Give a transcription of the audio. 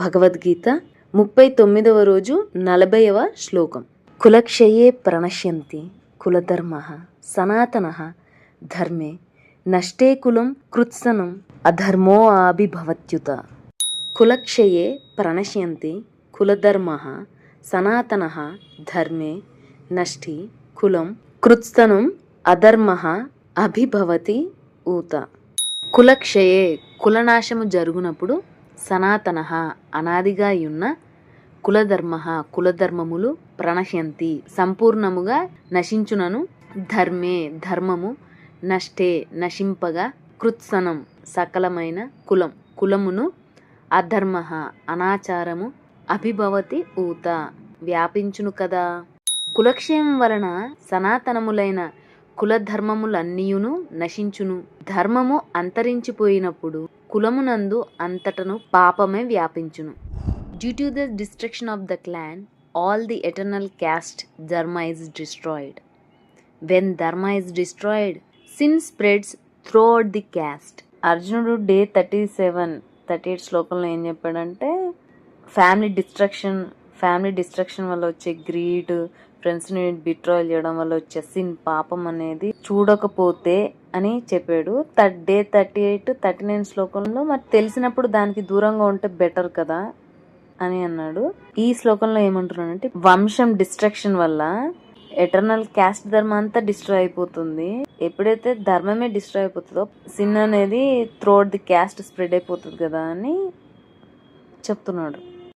భగవద్గీత ముప్పై తొమ్మిదవ రోజు నలభైవ శ్లోకం. కులక్షయే ప్రణశ్యంతి కులధర్మ సనాతన ధర్మే నష్టే కులం కృత్సనం అధర్మో ఆభిభవత్యుత. కులక్షయే ప్రణశ్యంతి కులధర్మ సనాతన ధర్మే నష్టి కులం కృత్సనం అధర్మ అభిభవతి ఊత. కులక్షయే కులనాశము జరుగునప్పుడు సనాతన అనాదిగా ఉన్న కులధర్మ కులధర్మములు ప్రణశ్యంతి. సంపూర్ణముగా నశించునను ధర్మే ధర్మము నష్టే నశింపగా కృత్సనం సకలమైన కులం. కులమును అధర్మ అనాచారము అభిభవతి ఊత వ్యాపించును కదా. కులక్షయం వలన సనాతనములైన కులధర్మములన్నీయును నశించును. ధర్మము అంతరించిపోయినప్పుడు కులమునందు అంతటను పాపమే వ్యాపించును. Due to the destruction of the clan all the eternal caste dharma is destroyed when dharma is destroyed sin spreads throughout the caste అర్జునుడు day thirty seven thirty eight శ్లోకంలో ఏం చెప్పాడంటే ఫ్యామిలీ డిస్ట్రక్షన్ ఫ్యామిలీ డిస్ట్రక్షన్ వల్ల వచ్చే greed ఫ్రెండ్స్ని బిట్రాయల్ చేయడం వల్ల వచ్చే సిన్ పాపం అనేది చూడకపోతే అని చెప్పాడు. Third day thirty eight thirty nine శ్లోకంలో మరి తెలిసినప్పుడు దానికి దూరంగా ఉంటే బెటర్ కదా అని అన్నాడు. ఈ శ్లోకంలో ఏమంటున్నాడంటే వంశం డిస్ట్రక్షన్ వల్ల ఎటర్నల్ క్యాస్ట్ ధర్మం అంతా డిస్ట్రాయ్ అయిపోతుంది. ఎప్పుడైతే ధర్మమే డిస్ట్రాయ్ అయిపోతుందో సిన్ అనేది త్రోట్ ది క్యాస్ట్ స్ప్రెడ్ అయిపోతుంది కదా అని చెప్తున్నాడు.